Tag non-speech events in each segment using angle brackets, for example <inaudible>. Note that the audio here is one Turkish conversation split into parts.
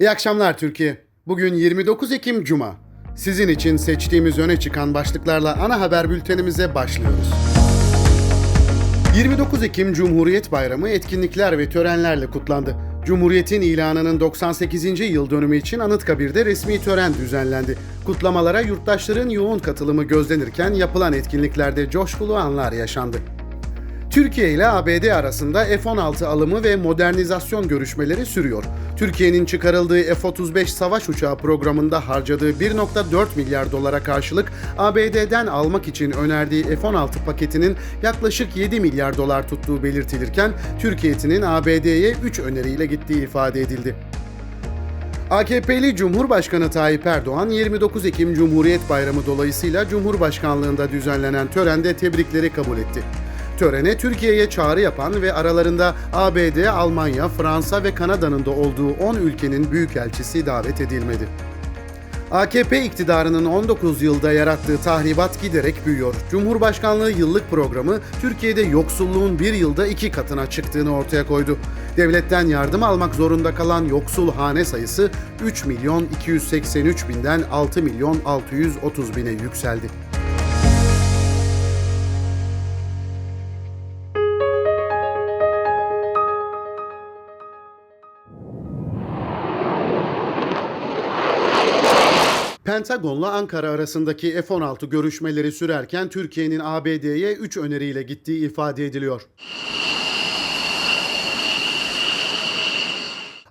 İyi akşamlar Türkiye. Bugün 29 Ekim Cuma. Sizin için seçtiğimiz öne çıkan başlıklarla ana haber bültenimize başlıyoruz. 29 Ekim Cumhuriyet Bayramı etkinlikler ve törenlerle kutlandı. Cumhuriyetin ilanının 98. yıl dönümü için Anıtkabir'de resmi tören düzenlendi. Kutlamalara yurttaşların yoğun katılımı gözlenirken yapılan etkinliklerde coşkulu anlar yaşandı. Türkiye ile ABD arasında F-16 alımı ve modernizasyon görüşmeleri sürüyor. Türkiye'nin çıkarıldığı F-35 savaş uçağı programında harcadığı 1.4 milyar dolara karşılık ABD'den almak için önerdiği F-16 paketinin yaklaşık 7 milyar dolar tuttuğu belirtilirken Türkiye'nin ABD'ye 3 öneriyle gittiği ifade edildi. AKP'li Cumhurbaşkanı Tayyip Erdoğan 29 Ekim Cumhuriyet Bayramı dolayısıyla Cumhurbaşkanlığında düzenlenen törende tebrikleri kabul etti. Törene Türkiye'ye çağrı yapan ve aralarında ABD, Almanya, Fransa ve Kanada'nın da olduğu 10 ülkenin büyükelçisi davet edilmedi. AKP iktidarının 19 yılda yarattığı tahribat giderek büyüyor. Cumhurbaşkanlığı yıllık programı Türkiye'de yoksulluğun bir yılda iki katına çıktığını ortaya koydu. Devletten yardım almak zorunda kalan yoksul hane sayısı 3 milyon 283 binden 6 milyon 630 bine yükseldi. Pentagon'la Ankara arasındaki F-16 görüşmeleri sürerken Türkiye'nin ABD'ye 3 öneriyle gittiği ifade ediliyor.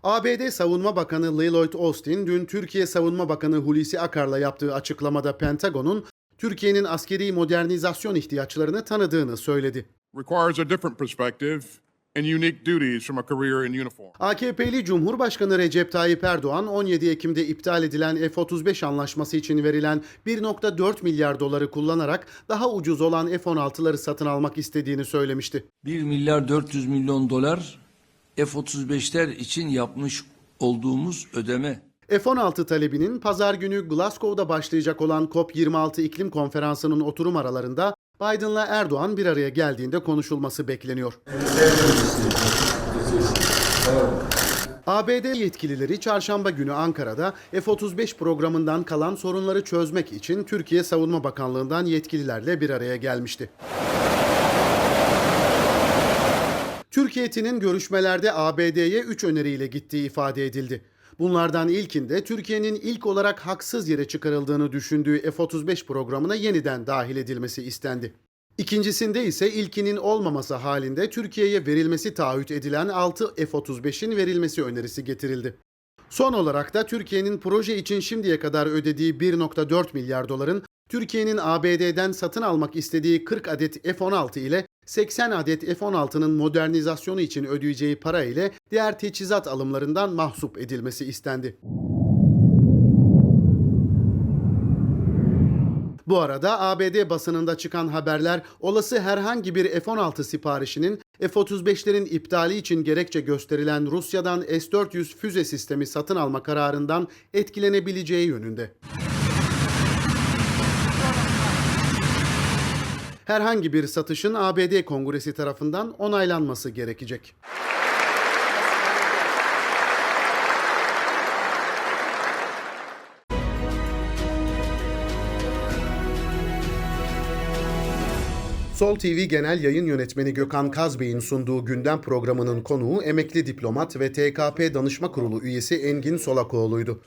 ABD Savunma Bakanı Lloyd Austin dün Türkiye Savunma Bakanı Hulusi Akar'la yaptığı açıklamada Pentagon'un Türkiye'nin askeri modernizasyon ihtiyaçlarını tanıdığını söyledi. And unique duties from a career in uniform. AKP'li Cumhurbaşkanı Recep Tayyip Erdoğan 17 Ekim'de iptal edilen F-35 anlaşması için verilen 1.4 milyar doları kullanarak daha ucuz olan F-16'ları satın almak istediğini söylemişti. 1 milyar 400 milyon dolar F-35'ler için yapmış olduğumuz ödeme. F-16 talebinin pazar günü Glasgow'da başlayacak olan COP26 iklim konferansının oturum aralarında Biden'la Erdoğan bir araya geldiğinde konuşulması bekleniyor. ABD yetkilileri çarşamba günü Ankara'da F-35 programından kalan sorunları çözmek için Türkiye Savunma Bakanlığı'ndan yetkililerle bir araya gelmişti. Türkiye'nin görüşmelerde ABD'ye 3 öneriyle gittiği ifade edildi. Bunlardan ilkinde Türkiye'nin ilk olarak haksız yere çıkarıldığını düşündüğü F-35 programına yeniden dahil edilmesi istendi. İkincisinde ise ilkinin olmaması halinde Türkiye'ye verilmesi taahhüt edilen 6 F-35'in verilmesi önerisi getirildi. Son olarak da Türkiye'nin proje için şimdiye kadar ödediği 1.4 milyar doların Türkiye'nin ABD'den satın almak istediği 40 adet F-16 ile 80 adet F-16'nın modernizasyonu için ödeyeceği para ile diğer teçhizat alımlarından mahsup edilmesi istendi. Bu arada ABD basınında çıkan haberler olası herhangi bir F-16 siparişinin F-35'lerin iptali için gerekçe gösterilen Rusya'dan S-400 füze sistemi satın alma kararından etkilenebileceği yönünde. Herhangi bir satışın ABD Kongresi tarafından onaylanması gerekecek. Sol TV Genel Yayın Yönetmeni Gökhan Kazbey'in sunduğu gündem programının konuğu emekli diplomat ve TKP Danışma Kurulu üyesi Engin Solakoğlu'ydu.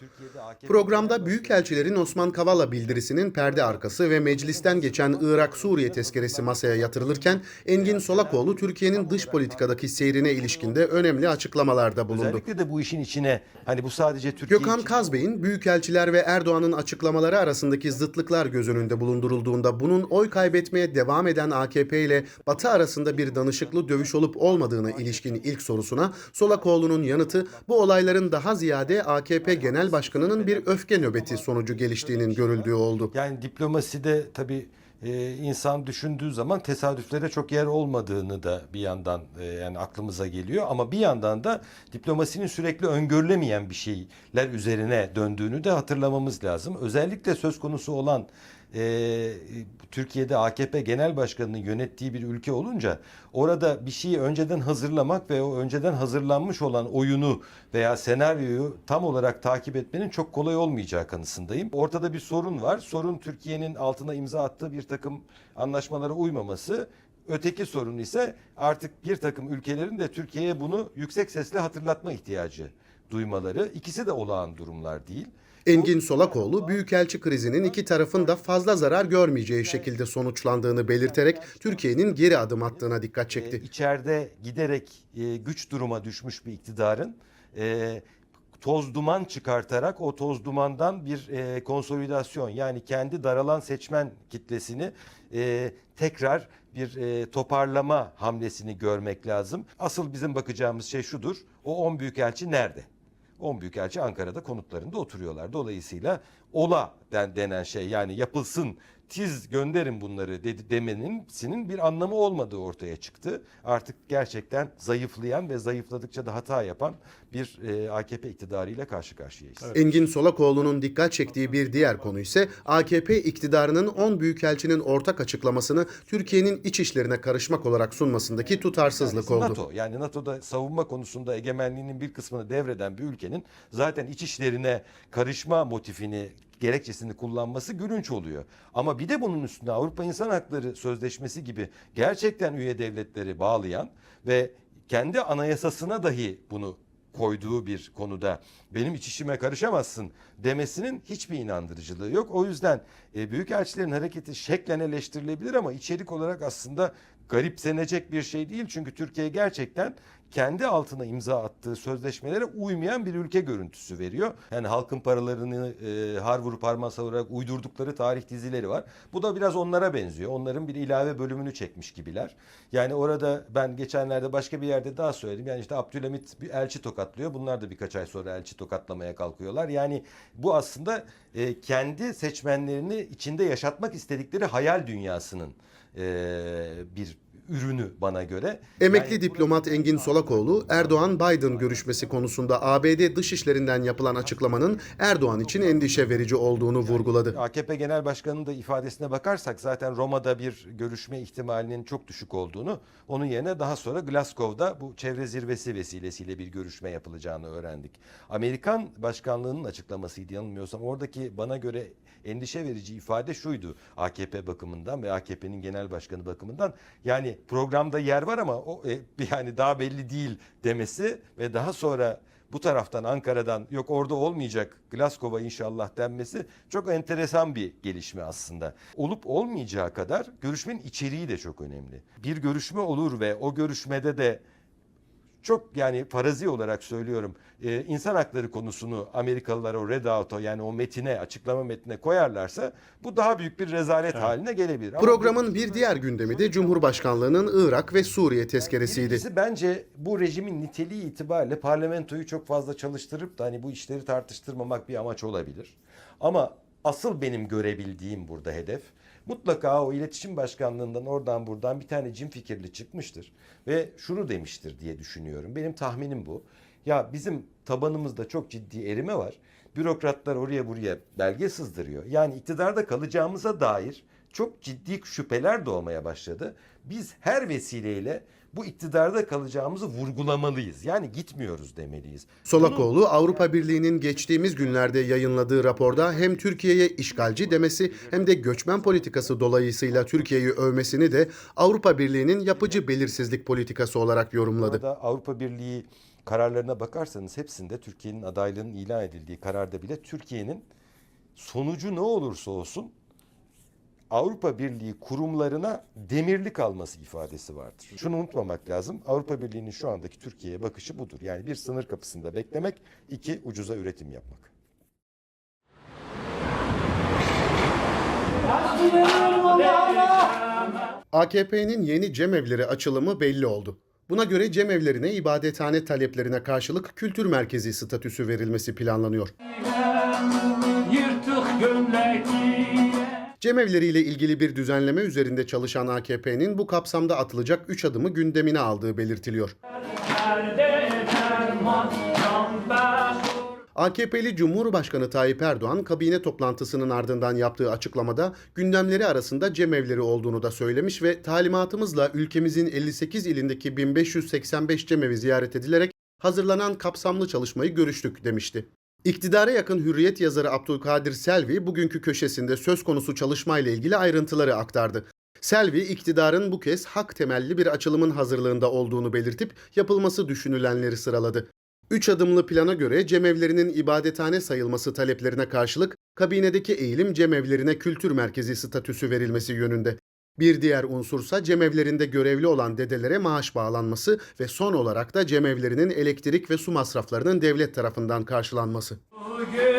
Programda Büyükelçilerin Osman Kavala bildirisinin perde arkası ve meclisten geçen Irak-Suriye tezkeresi masaya yatırılırken Engin Solakoğlu Türkiye'nin dış politikadaki seyrine ilişkinde önemli açıklamalarda bulundu. Özellikle de bu işin içine hani bu sadece Türkiye Gökhan için- Kazbey'in Büyükelçiler ve Erdoğan'ın açıklamaları arasındaki zıtlıklar göz önünde bulundurulduğunda bunun oy kaybetmeye devam eden AKP ile Batı arasında bir danışıklı dövüş olup olmadığına ilişkin ilk sorusuna Solakoğlu'nun yanıtı bu olayların daha ziyade AKP Genel Başkanı'nın bir öfke nöbeti sonucu geliştiğinin görüldüğü oldu. yani diplomaside tabii e, insan düşündüğü zaman tesadüflere çok yer olmadığını da bir yandan e, yani aklımıza geliyor ama bir yandan da diplomasinin sürekli öngörülemeyen bir şeyler üzerine döndüğünü de hatırlamamız lazım. Özellikle söz konusu olan e, Türkiye'de AKP Genel Başkanı'nın yönettiği bir ülke olunca orada bir şeyi önceden hazırlamak ve o önceden hazırlanmış olan oyunu veya senaryoyu tam olarak takip etmenin çok kolay olmayacağı kanısındayım. Ortada bir sorun var. Sorun Türkiye'nin altına imza attığı bir takım anlaşmalara uymaması. Öteki sorun ise artık bir takım ülkelerin de Türkiye'ye bunu yüksek sesle hatırlatma ihtiyacı duymaları. İkisi de olağan durumlar değil. Engin Solakoğlu, Büyükelçi krizinin iki tarafın da fazla zarar görmeyeceği şekilde sonuçlandığını belirterek Türkiye'nin geri adım attığına dikkat e, çekti. içeride giderek e, güç duruma düşmüş bir iktidarın e, toz duman çıkartarak o toz dumandan bir e, konsolidasyon yani kendi daralan seçmen kitlesini e, tekrar bir e, toparlama hamlesini görmek lazım. Asıl bizim bakacağımız şey şudur. O 10 büyükelçi nerede? 10 büyükelçi Ankara'da konutlarında oturuyorlar. Dolayısıyla ola den, denen şey yani yapılsın tiz gönderin bunları dedi, demenin sinin bir anlamı olmadığı ortaya çıktı. Artık gerçekten zayıflayan ve zayıfladıkça da hata yapan bir e, AKP iktidarıyla karşı karşıyayız. Engin Solakoğlu'nun dikkat çektiği bir diğer konu ise AKP iktidarının 10 büyükelçinin ortak açıklamasını Türkiye'nin iç işlerine karışmak olarak sunmasındaki tutarsızlık oldu. NATO yani NATO'da savunma konusunda egemenliğinin bir kısmını devreden bir ülkenin zaten iç işlerine karışma motifini gerekçesini kullanması gülünç oluyor. Ama bir de bunun üstüne Avrupa İnsan Hakları Sözleşmesi gibi gerçekten üye devletleri bağlayan ve kendi anayasasına dahi bunu koyduğu bir konuda benim iç işime karışamazsın demesinin hiçbir inandırıcılığı yok. O yüzden e, büyükelçilerin hareketi şeklen eleştirilebilir ama içerik olarak aslında garipsenecek bir şey değil. Çünkü Türkiye gerçekten kendi altına imza attığı sözleşmelere uymayan bir ülke görüntüsü veriyor. Yani halkın paralarını e, har vurup harman savurarak uydurdukları tarih dizileri var. Bu da biraz onlara benziyor. Onların bir ilave bölümünü çekmiş gibiler. Yani orada ben geçenlerde başka bir yerde daha söyledim. Yani işte Abdülhamit bir elçi tokatlıyor. Bunlar da birkaç ay sonra elçi tokatlamaya kalkıyorlar. Yani bu aslında e, kendi seçmenlerini içinde yaşatmak istedikleri hayal dünyasının e, bir ürünü bana göre. Emekli Yani diplomat Engin Solakoğlu, Erdoğan-Biden görüşmesi konusunda ABD dışişlerinden yapılan açıklamanın Erdoğan için endişe verici olduğunu vurguladı. AKP Genel Başkanı'nın da ifadesine bakarsak zaten Roma'da bir görüşme ihtimalinin çok düşük olduğunu, onun yerine daha sonra Glasgow'da bu çevre zirvesi vesilesiyle bir görüşme yapılacağını öğrendik. Amerikan Başkanlığı'nın açıklamasıydı yanılmıyorsam oradaki bana göre endişe verici ifade şuydu AKP bakımından ve AKP'nin genel başkanı bakımından yani programda yer var ama o e, <laughs> yani daha belli değil demesi ve daha sonra bu taraftan Ankara'dan yok orada olmayacak Glasgow'a inşallah denmesi çok enteresan bir gelişme aslında. Olup olmayacağı kadar görüşmenin içeriği de çok önemli. Bir görüşme olur ve o görüşmede de çok yani farazi olarak söylüyorum e, insan hakları konusunu Amerikalılar o red out'a yani o metine açıklama metnine koyarlarsa bu daha büyük bir rezalet haline gelebilir. Ama Programın bir diğer gündemi de Cumhurbaşkanlığının Irak ve Suriye tezkeresiydi. Birincisi bence bu rejimin niteliği itibariyle parlamentoyu çok fazla çalıştırıp da hani bu işleri tartıştırmamak bir amaç olabilir. Ama asıl benim görebildiğim burada hedef mutlaka o iletişim başkanlığından oradan buradan bir tane cin fikirli çıkmıştır ve şunu demiştir diye düşünüyorum. Benim tahminim bu. Ya bizim tabanımızda çok ciddi erime var. Bürokratlar oraya buraya belge sızdırıyor. Yani iktidarda kalacağımıza dair çok ciddi şüpheler doğmaya başladı. Biz her vesileyle bu iktidarda kalacağımızı vurgulamalıyız. Yani gitmiyoruz demeliyiz. Solakoğlu, Avrupa Birliği'nin geçtiğimiz günlerde yayınladığı raporda hem Türkiye'ye işgalci demesi hem de göçmen politikası dolayısıyla Türkiye'yi övmesini de Avrupa Birliği'nin yapıcı belirsizlik politikası olarak yorumladı. Avrupa Birliği kararlarına bakarsanız hepsinde Türkiye'nin adaylığının ilan edildiği kararda bile Türkiye'nin sonucu ne olursa olsun Avrupa Birliği kurumlarına demirlik alması ifadesi vardır. Şunu unutmamak lazım. Avrupa Birliği'nin şu andaki Türkiye'ye bakışı budur. Yani bir sınır kapısında beklemek, iki ucuza üretim yapmak. AKP'nin yeni cemevleri açılımı belli oldu. Buna göre cemevlerine ibadethane taleplerine karşılık kültür merkezi statüsü verilmesi planlanıyor. Gömleği Cemevleriyle ilgili bir düzenleme üzerinde çalışan AKP'nin bu kapsamda atılacak 3 adımı gündemine aldığı belirtiliyor. AKP'li Cumhurbaşkanı Tayyip Erdoğan kabine toplantısının ardından yaptığı açıklamada gündemleri arasında cemevleri olduğunu da söylemiş ve talimatımızla ülkemizin 58 ilindeki 1585 cemevi ziyaret edilerek hazırlanan kapsamlı çalışmayı görüştük demişti. İktidara yakın Hürriyet yazarı Abdülkadir Selvi bugünkü köşesinde söz konusu çalışmayla ilgili ayrıntıları aktardı. Selvi, iktidarın bu kez hak temelli bir açılımın hazırlığında olduğunu belirtip yapılması düşünülenleri sıraladı. Üç adımlı plana göre cemevlerinin ibadethane sayılması taleplerine karşılık kabinedeki eğilim cemevlerine kültür merkezi statüsü verilmesi yönünde. Bir diğer unsursa cemevlerinde görevli olan dedelere maaş bağlanması ve son olarak da cemevlerinin elektrik ve su masraflarının devlet tarafından karşılanması. Güla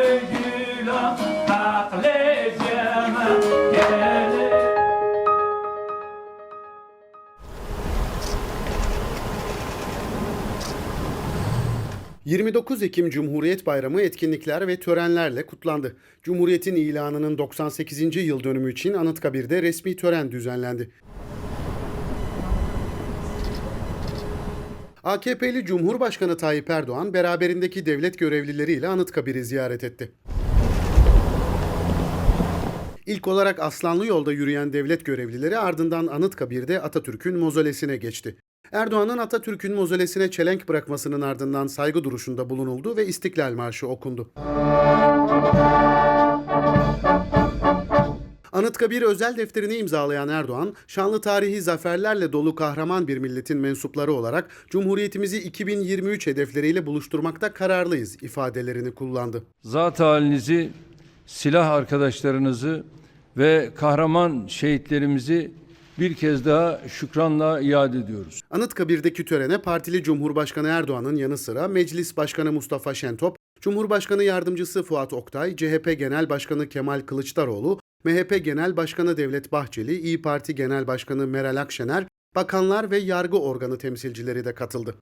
29 Ekim Cumhuriyet Bayramı etkinlikler ve törenlerle kutlandı. Cumhuriyetin ilanının 98. yıl dönümü için Anıtkabir'de resmi tören düzenlendi. AKP'li Cumhurbaşkanı Tayyip Erdoğan beraberindeki devlet görevlileriyle Anıtkabir'i ziyaret etti. İlk olarak Aslanlı Yolda yürüyen devlet görevlileri ardından Anıtkabir'de Atatürk'ün mozolesine geçti. Erdoğan'ın Atatürk'ün mozolesine çelenk bırakmasının ardından saygı duruşunda bulunuldu ve İstiklal Marşı okundu. Anıtkabir özel defterini imzalayan Erdoğan, şanlı tarihi zaferlerle dolu kahraman bir milletin mensupları olarak Cumhuriyetimizi 2023 hedefleriyle buluşturmakta kararlıyız ifadelerini kullandı. Zat halinizi, silah arkadaşlarınızı ve kahraman şehitlerimizi bir kez daha şükranla iade ediyoruz. Anıtkabir'deki törene partili Cumhurbaşkanı Erdoğan'ın yanı sıra Meclis Başkanı Mustafa Şentop, Cumhurbaşkanı Yardımcısı Fuat Oktay, CHP Genel Başkanı Kemal Kılıçdaroğlu, MHP Genel Başkanı Devlet Bahçeli, İyi Parti Genel Başkanı Meral Akşener, bakanlar ve yargı organı temsilcileri de katıldı.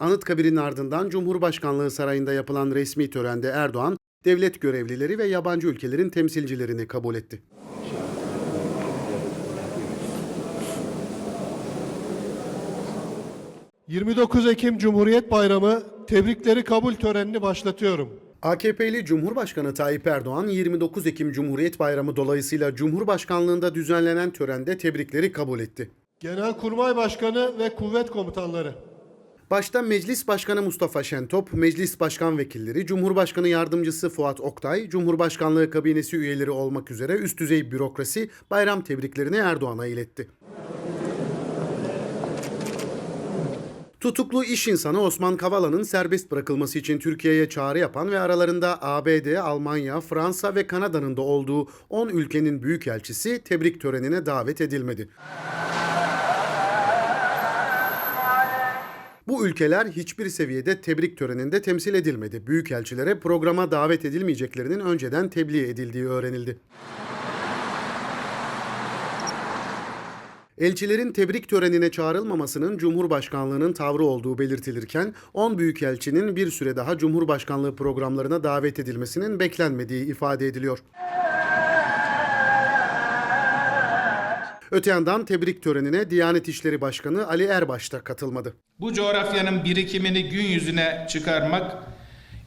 Anıtkabir'in ardından Cumhurbaşkanlığı Sarayı'nda yapılan resmi törende Erdoğan, devlet görevlileri ve yabancı ülkelerin temsilcilerini kabul etti. ...29 Ekim Cumhuriyet Bayramı tebrikleri kabul törenini başlatıyorum. AKP'li Cumhurbaşkanı Tayyip Erdoğan 29 Ekim Cumhuriyet Bayramı dolayısıyla Cumhurbaşkanlığında düzenlenen törende tebrikleri kabul etti. Genelkurmay Başkanı ve kuvvet komutanları, Başta Meclis Başkanı Mustafa Şentop, Meclis Başkan Vekilleri, Cumhurbaşkanı Yardımcısı Fuat Oktay, Cumhurbaşkanlığı kabinesi üyeleri olmak üzere üst düzey bürokrasi bayram tebriklerini Erdoğan'a iletti. Tutuklu iş insanı Osman Kavala'nın serbest bırakılması için Türkiye'ye çağrı yapan ve aralarında ABD, Almanya, Fransa ve Kanada'nın da olduğu 10 ülkenin büyükelçisi tebrik törenine davet edilmedi. Bu ülkeler hiçbir seviyede tebrik töreninde temsil edilmedi. Büyükelçilere programa davet edilmeyeceklerinin önceden tebliğ edildiği öğrenildi. Elçilerin tebrik törenine çağrılmamasının Cumhurbaşkanlığının tavrı olduğu belirtilirken 10 büyükelçinin bir süre daha Cumhurbaşkanlığı programlarına davet edilmesinin beklenmediği ifade ediliyor. Öte yandan tebrik törenine Diyanet İşleri Başkanı Ali Erbaş da katılmadı. Bu coğrafyanın birikimini gün yüzüne çıkarmak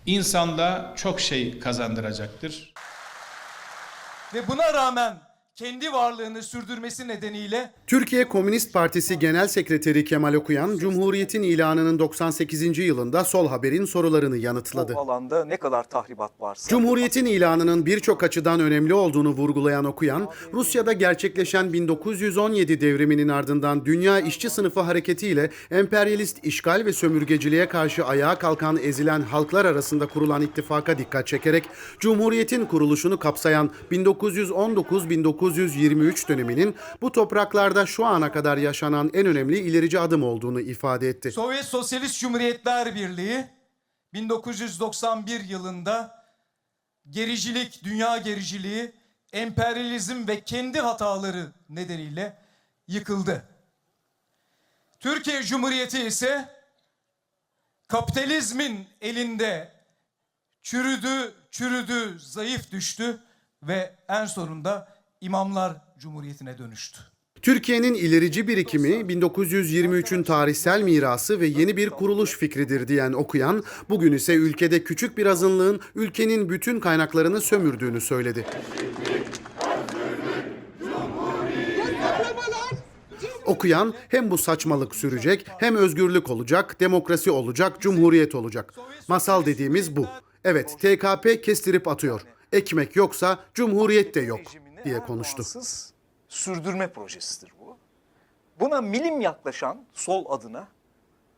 insanla çok şey kazandıracaktır. ve buna rağmen kendi varlığını sürdürmesi nedeniyle Türkiye Komünist Partisi Genel Sekreteri Kemal Okuyan, Cumhuriyet'in ilanının 98. yılında Sol Haber'in sorularını yanıtladı. Bu alanda ne kadar tahribat varsa Cumhuriyet'in ilanının birçok açıdan önemli olduğunu vurgulayan Okuyan, Rusya'da gerçekleşen 1917 devriminin ardından dünya işçi sınıfı hareketiyle emperyalist işgal ve sömürgeciliğe karşı ayağa kalkan ezilen halklar arasında kurulan ittifaka dikkat çekerek Cumhuriyet'in kuruluşunu kapsayan 1919-1923 döneminin bu topraklarda şu ana kadar yaşanan en önemli ilerici adım olduğunu ifade etti. Sovyet Sosyalist Cumhuriyetler Birliği 1991 yılında gericilik, dünya gericiliği, emperyalizm ve kendi hataları nedeniyle yıkıldı. Türkiye Cumhuriyeti ise kapitalizmin elinde çürüdü, çürüdü, zayıf düştü ve en sonunda İmamlar Cumhuriyeti'ne dönüştü. Türkiye'nin ilerici birikimi 1923'ün tarihsel mirası ve yeni bir kuruluş fikridir diyen okuyan, bugün ise ülkede küçük bir azınlığın ülkenin bütün kaynaklarını sömürdüğünü söyledi. Okuyan hem bu saçmalık sürecek, hem özgürlük olacak, demokrasi olacak, cumhuriyet olacak. Masal dediğimiz bu. Evet, TKP kestirip atıyor. Ekmek yoksa cumhuriyet de yok diye konuştu. Sürdürme projesidir bu. Buna milim yaklaşan sol adına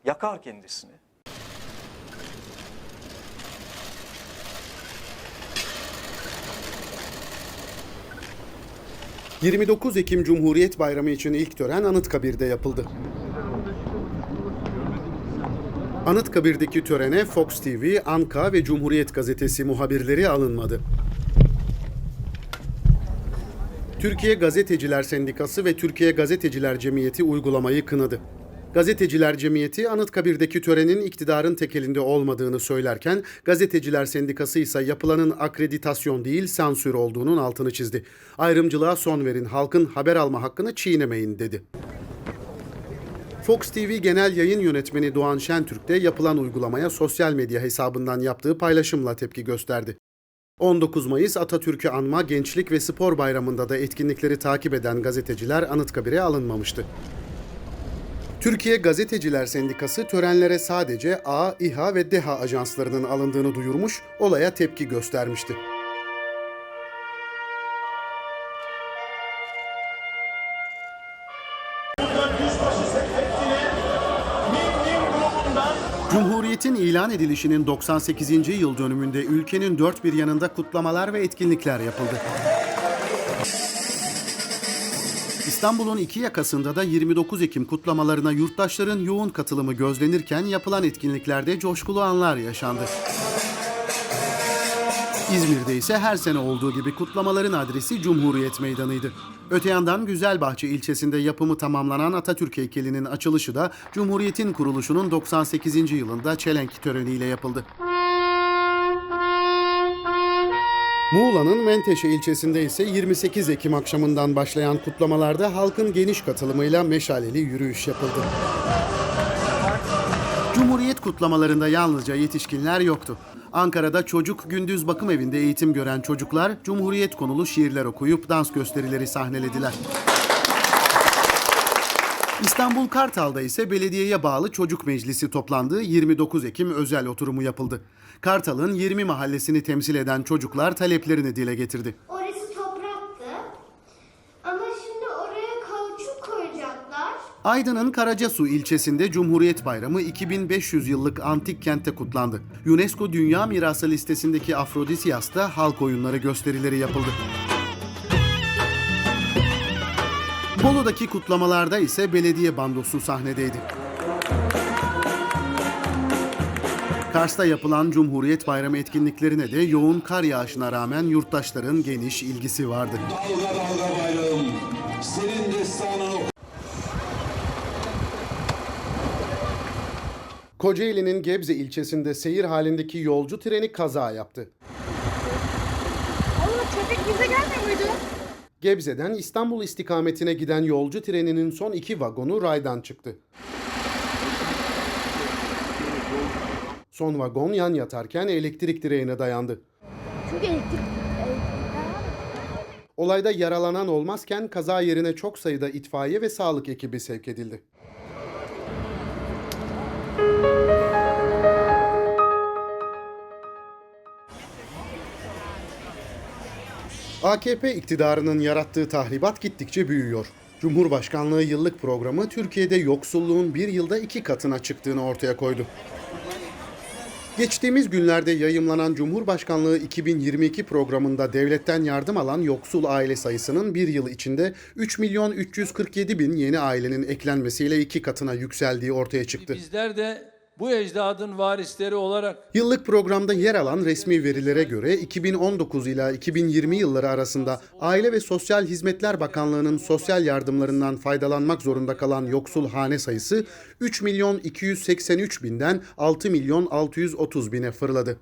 yakar kendisini. ...29 Ekim Cumhuriyet Bayramı için ilk tören Anıtkabir'de yapıldı. Anıtkabir'deki törene Fox TV, Anka ve Cumhuriyet Gazetesi muhabirleri alınmadı. Türkiye Gazeteciler Sendikası ve Türkiye Gazeteciler Cemiyeti uygulamayı kınadı. Gazeteciler Cemiyeti Anıtkabir'deki törenin iktidarın tekelinde olmadığını söylerken Gazeteciler Sendikası ise yapılanın akreditasyon değil sansür olduğunun altını çizdi. Ayrımcılığa son verin, halkın haber alma hakkını çiğnemeyin dedi. Fox TV Genel Yayın Yönetmeni Doğan Şentürk de yapılan uygulamaya sosyal medya hesabından yaptığı paylaşımla tepki gösterdi. 19 Mayıs Atatürk'ü anma Gençlik ve Spor Bayramı'nda da etkinlikleri takip eden gazeteciler Anıtkabir'e alınmamıştı. Türkiye Gazeteciler Sendikası törenlere sadece A, İHA ve DEHA ajanslarının alındığını duyurmuş, olaya tepki göstermişti. Cumhuriyetin ilan edilişinin 98. yıl dönümünde ülkenin dört bir yanında kutlamalar ve etkinlikler yapıldı. İstanbul'un iki yakasında da 29 Ekim kutlamalarına yurttaşların yoğun katılımı gözlenirken yapılan etkinliklerde coşkulu anlar yaşandı. İzmir'de ise her sene olduğu gibi kutlamaların adresi Cumhuriyet Meydanı'ydı. Öte yandan Güzelbahçe ilçesinde yapımı tamamlanan Atatürk heykelinin açılışı da Cumhuriyet'in kuruluşunun 98. yılında çelenk töreniyle yapıldı. Muğla'nın Menteşe ilçesinde ise 28 Ekim akşamından başlayan kutlamalarda halkın geniş katılımıyla meşaleli yürüyüş yapıldı. Cumhuriyet kutlamalarında yalnızca yetişkinler yoktu. Ankara'da çocuk gündüz bakım evinde eğitim gören çocuklar Cumhuriyet konulu şiirler okuyup dans gösterileri sahnelediler. İstanbul Kartal'da ise belediyeye bağlı çocuk meclisi toplandığı 29 Ekim özel oturumu yapıldı. Kartal'ın 20 mahallesini temsil eden çocuklar taleplerini dile getirdi. Aydın'ın Karacasu ilçesinde Cumhuriyet Bayramı 2500 yıllık antik kentte kutlandı. UNESCO Dünya Mirası listesindeki Afrodisyas'ta halk oyunları gösterileri yapıldı. Bolu'daki kutlamalarda ise belediye bandosu sahnedeydi. Kars'ta yapılan Cumhuriyet Bayramı etkinliklerine de yoğun kar yağışına rağmen yurttaşların geniş ilgisi vardı. Dalga dalga bayrağım, Kocaeli'nin Gebze ilçesinde seyir halindeki yolcu treni kaza yaptı. Allah trafik bize gelmiyor muydu? Gebze'den İstanbul istikametine giden yolcu treninin son iki vagonu raydan çıktı. Son vagon yan yatarken elektrik direğine dayandı. Çünkü elektrik... Olayda yaralanan olmazken kaza yerine çok sayıda itfaiye ve sağlık ekibi sevk edildi. AKP iktidarının yarattığı tahribat gittikçe büyüyor. Cumhurbaşkanlığı yıllık programı Türkiye'de yoksulluğun bir yılda iki katına çıktığını ortaya koydu. Geçtiğimiz günlerde yayımlanan Cumhurbaşkanlığı 2022 programında devletten yardım alan yoksul aile sayısının bir yıl içinde 3 milyon 347 bin yeni ailenin eklenmesiyle iki katına yükseldiği ortaya çıktı. Bizler de bu ecdadın varisleri olarak Yıllık programda yer alan resmi verilere göre 2019 ila 2020 yılları arasında Aile ve Sosyal Hizmetler Bakanlığı'nın sosyal yardımlarından faydalanmak zorunda kalan yoksul hane sayısı 3 milyon 283 binden 6 milyon 630 bine fırladı.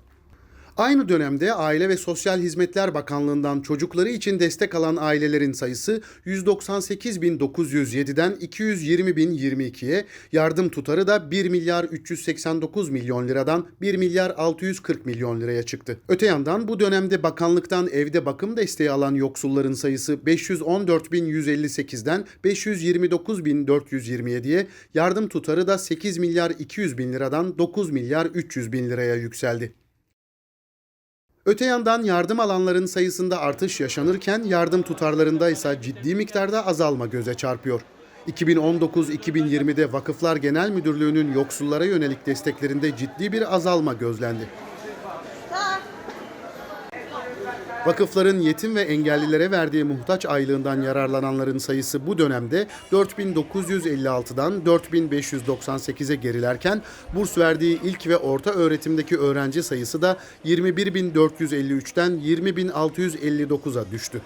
Aynı dönemde Aile ve Sosyal Hizmetler Bakanlığı'ndan çocukları için destek alan ailelerin sayısı 198.907'den 220.022'ye, yardım tutarı da 1 milyar 389 milyon liradan 1 milyar 640 milyon liraya çıktı. Öte yandan bu dönemde bakanlıktan evde bakım desteği alan yoksulların sayısı 514.158'den 529.427'ye, yardım tutarı da 8 milyar 200 bin liradan 9 milyar 300 bin liraya yükseldi. Öte yandan yardım alanların sayısında artış yaşanırken yardım tutarlarında ise ciddi miktarda azalma göze çarpıyor. 2019-2020'de Vakıflar Genel Müdürlüğü'nün yoksullara yönelik desteklerinde ciddi bir azalma gözlendi. Vakıfların yetim ve engellilere verdiği muhtaç aylığından yararlananların sayısı bu dönemde 4956'dan 4598'e gerilerken burs verdiği ilk ve orta öğretimdeki öğrenci sayısı da 21453'ten 20659'a düştü.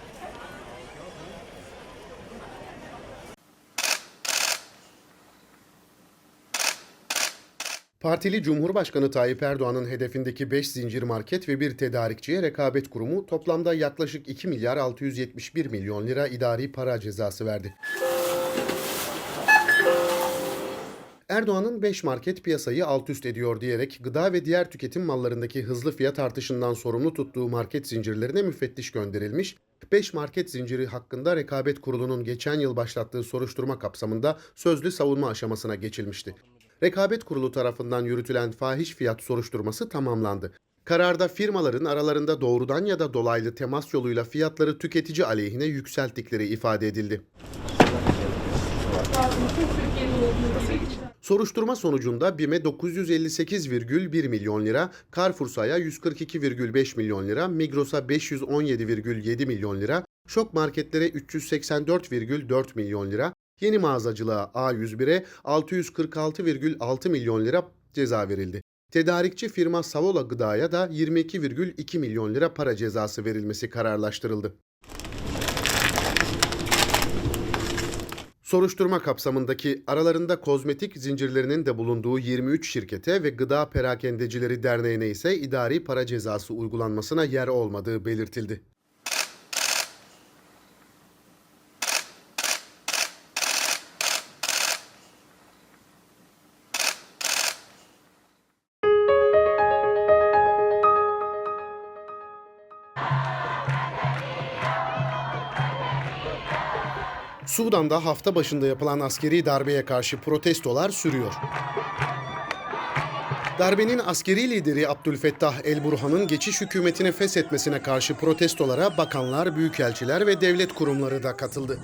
Partili Cumhurbaşkanı Tayyip Erdoğan'ın hedefindeki 5 zincir market ve bir tedarikçiye rekabet kurumu toplamda yaklaşık 2 milyar 671 milyon lira idari para cezası verdi. Erdoğan'ın 5 market piyasayı alt üst ediyor diyerek gıda ve diğer tüketim mallarındaki hızlı fiyat artışından sorumlu tuttuğu market zincirlerine müfettiş gönderilmiş, 5 market zinciri hakkında Rekabet Kurulu'nun geçen yıl başlattığı soruşturma kapsamında sözlü savunma aşamasına geçilmişti. Rekabet Kurulu tarafından yürütülen fahiş fiyat soruşturması tamamlandı. Kararda firmaların aralarında doğrudan ya da dolaylı temas yoluyla fiyatları tüketici aleyhine yükselttikleri ifade edildi. Soruşturma sonucunda BİM'e 958,1 milyon lira, Carrefour's'a 142,5 milyon lira, Migros'a 517,7 milyon lira, Şok Marketlere 384,4 milyon lira, Yeni mağazacılığa A101'e 646,6 milyon lira ceza verildi. Tedarikçi firma Savola Gıda'ya da 22,2 milyon lira para cezası verilmesi kararlaştırıldı. Soruşturma kapsamındaki aralarında kozmetik zincirlerinin de bulunduğu 23 şirkete ve Gıda Perakendecileri Derneği'ne ise idari para cezası uygulanmasına yer olmadığı belirtildi. Sudan'da hafta başında yapılan askeri darbeye karşı protestolar sürüyor. Darbenin askeri lideri Abdülfettah El-Burhan'ın geçiş hükümetini feshetmesine karşı protestolara bakanlar, büyükelçiler ve devlet kurumları da katıldı.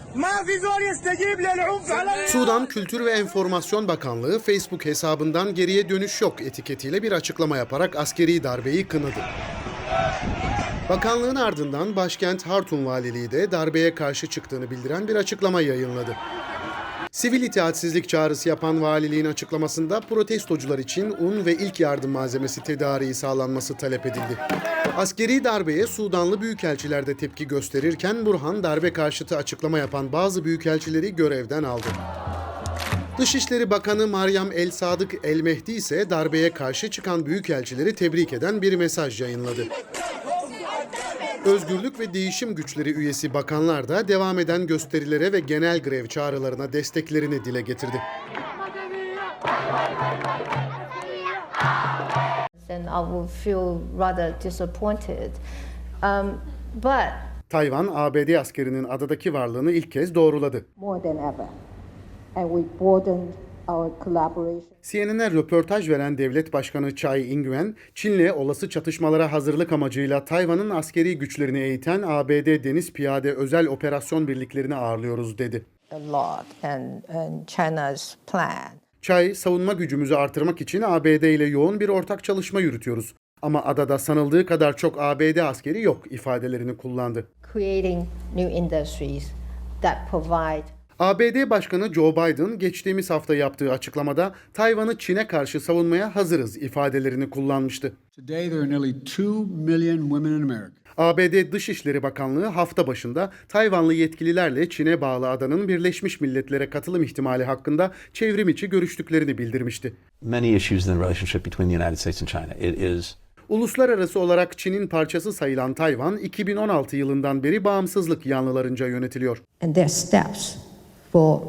Sudan Kültür ve Enformasyon Bakanlığı Facebook hesabından geriye dönüş yok etiketiyle bir açıklama yaparak askeri darbeyi kınadı. Bakanlığın ardından başkent Hartum Valiliği de darbeye karşı çıktığını bildiren bir açıklama yayınladı. Sivil itaatsizlik çağrısı yapan valiliğin açıklamasında protestocular için un ve ilk yardım malzemesi tedariği sağlanması talep edildi. Askeri darbeye Sudanlı büyükelçiler de tepki gösterirken Burhan darbe karşıtı açıklama yapan bazı büyükelçileri görevden aldı. Dışişleri Bakanı Meryem El Sadık El Mehdi ise darbeye karşı çıkan büyükelçileri tebrik eden bir mesaj yayınladı. Özgürlük ve Değişim Güçleri üyesi bakanlar da devam eden gösterilere ve genel grev çağrılarına desteklerini dile getirdi. And I will feel rather disappointed. Um, but Tayvan, ABD askerinin adadaki varlığını ilk kez doğruladı. more than ever, and we broaden our collaboration. CNN'e röportaj veren Devlet Başkanı Chai Ing-wen, Çin'le olası çatışmalara hazırlık amacıyla Tayvan'ın askeri güçlerini eğiten ABD Deniz Piyade Özel Operasyon Birliklerini ağırlıyoruz dedi. A lot, and, and China's plan. Chai, savunma gücümüzü artırmak için ABD ile yoğun bir ortak çalışma yürütüyoruz. Ama adada sanıldığı kadar çok ABD askeri yok ifadelerini kullandı. Creating new industries that provide ABD Başkanı Joe Biden geçtiğimiz hafta yaptığı açıklamada Tayvan'ı Çin'e karşı savunmaya hazırız ifadelerini kullanmıştı. Today there are nearly 2 million women in America. ABD Dışişleri Bakanlığı hafta başında Tayvanlı yetkililerle Çin'e bağlı adanın Birleşmiş Milletler'e katılım ihtimali hakkında çevrim içi görüştüklerini bildirmişti. Many issues in the relationship between the United States and China. It is Uluslararası olarak Çin'in parçası sayılan Tayvan, 2016 yılından beri bağımsızlık yanlılarınca yönetiliyor. And there are steps for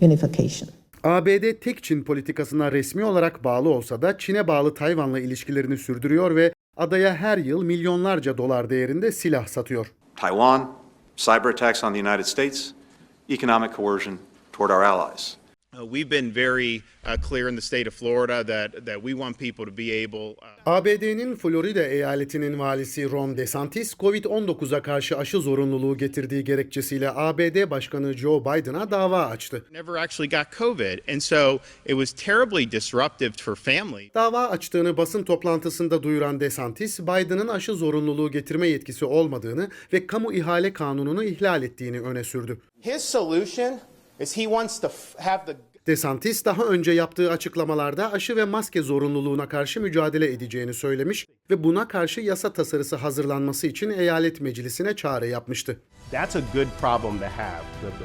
unification. ABD tek Çin politikasına resmi olarak bağlı olsa da Çin'e bağlı Tayvan'la ilişkilerini sürdürüyor ve adaya her yıl milyonlarca dolar değerinde silah satıyor. Taiwan, cyber attacks on the United States, economic coercion toward our allies. Uh, we've been very uh, clear in the state of Florida that, that we want people to be able. Uh, ABD'nin Florida eyaletinin valisi Ron DeSantis, Covid-19'a karşı aşı zorunluluğu getirdiği gerekçesiyle ABD Başkanı Joe Biden'a dava açtı. never actually got COVID, and so it was terribly disruptive for families. Dava açtığını basın toplantısında duyuran DeSantis, Biden'ın aşı zorunluluğu getirme yetkisi olmadığını ve kamu ihale kanununu ihlal ettiğini öne sürdü. His solution is he wants to f- have the DeSantis daha önce yaptığı açıklamalarda aşı ve maske zorunluluğuna karşı mücadele edeceğini söylemiş ve buna karşı yasa tasarısı hazırlanması için eyalet meclisine çağrı yapmıştı. That's a good problem to have.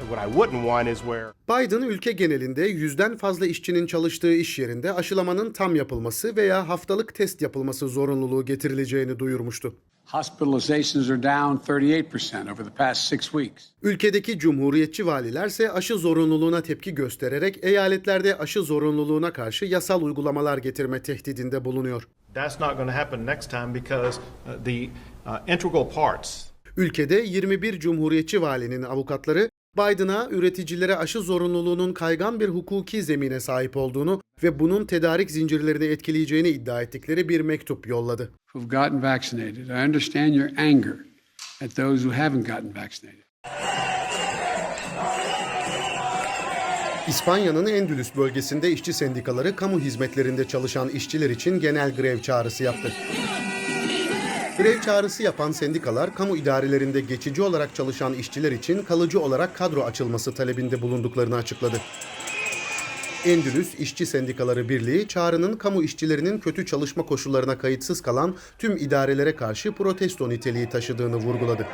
What I wouldn't want is where Biden ülke genelinde yüzden fazla işçinin çalıştığı iş yerinde aşılamanın tam yapılması veya haftalık test yapılması zorunluluğu getirileceğini duyurmuştu. Hospitalizations are down 38% over the past six weeks. Ülkedeki cumhuriyetçi valilerse aşı zorunluluğuna tepki göstererek eyaletlerde aşı zorunluluğuna karşı yasal uygulamalar getirme tehdidinde bulunuyor. that's not going to happen next time because uh, the uh, integral parts Ülkede 21 cumhuriyetçi valinin avukatları Biden'a üreticilere aşı zorunluluğunun kaygan bir hukuki zemine sahip olduğunu ve bunun tedarik zincirlerini etkileyeceğini iddia ettikleri bir mektup yolladı. İspanya'nın Endülüs bölgesinde işçi sendikaları kamu hizmetlerinde çalışan işçiler için genel grev çağrısı yaptı. Grev çağrısı yapan sendikalar kamu idarelerinde geçici olarak çalışan işçiler için kalıcı olarak kadro açılması talebinde bulunduklarını açıkladı. Endülüs İşçi Sendikaları Birliği çağrının kamu işçilerinin kötü çalışma koşullarına kayıtsız kalan tüm idarelere karşı protesto niteliği taşıdığını vurguladı.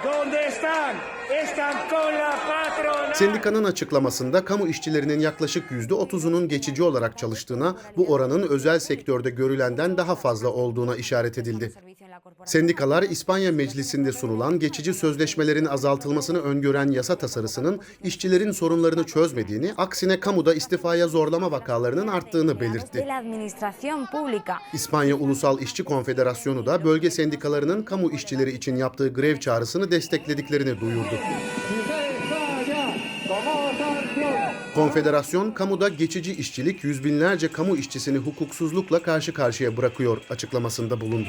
Sendikanın açıklamasında kamu işçilerinin yaklaşık %30'unun geçici olarak çalıştığına, bu oranın özel sektörde görülenden daha fazla olduğuna işaret edildi. Sendikalar İspanya Meclisi'nde sunulan geçici sözleşmelerin azaltılmasını öngören yasa tasarısının işçilerin sorunlarını çözmediğini, aksine kamuda istifaya zorlama vakalarının arttığını belirtti. İspanya Ulusal İşçi Konfederasyonu da bölge sendikalarının kamu işçileri için yaptığı grev çağrısını desteklediklerini duyurdu. Konfederasyon, kamuda geçici işçilik yüz binlerce kamu işçisini hukuksuzlukla karşı karşıya bırakıyor açıklamasında bulundu.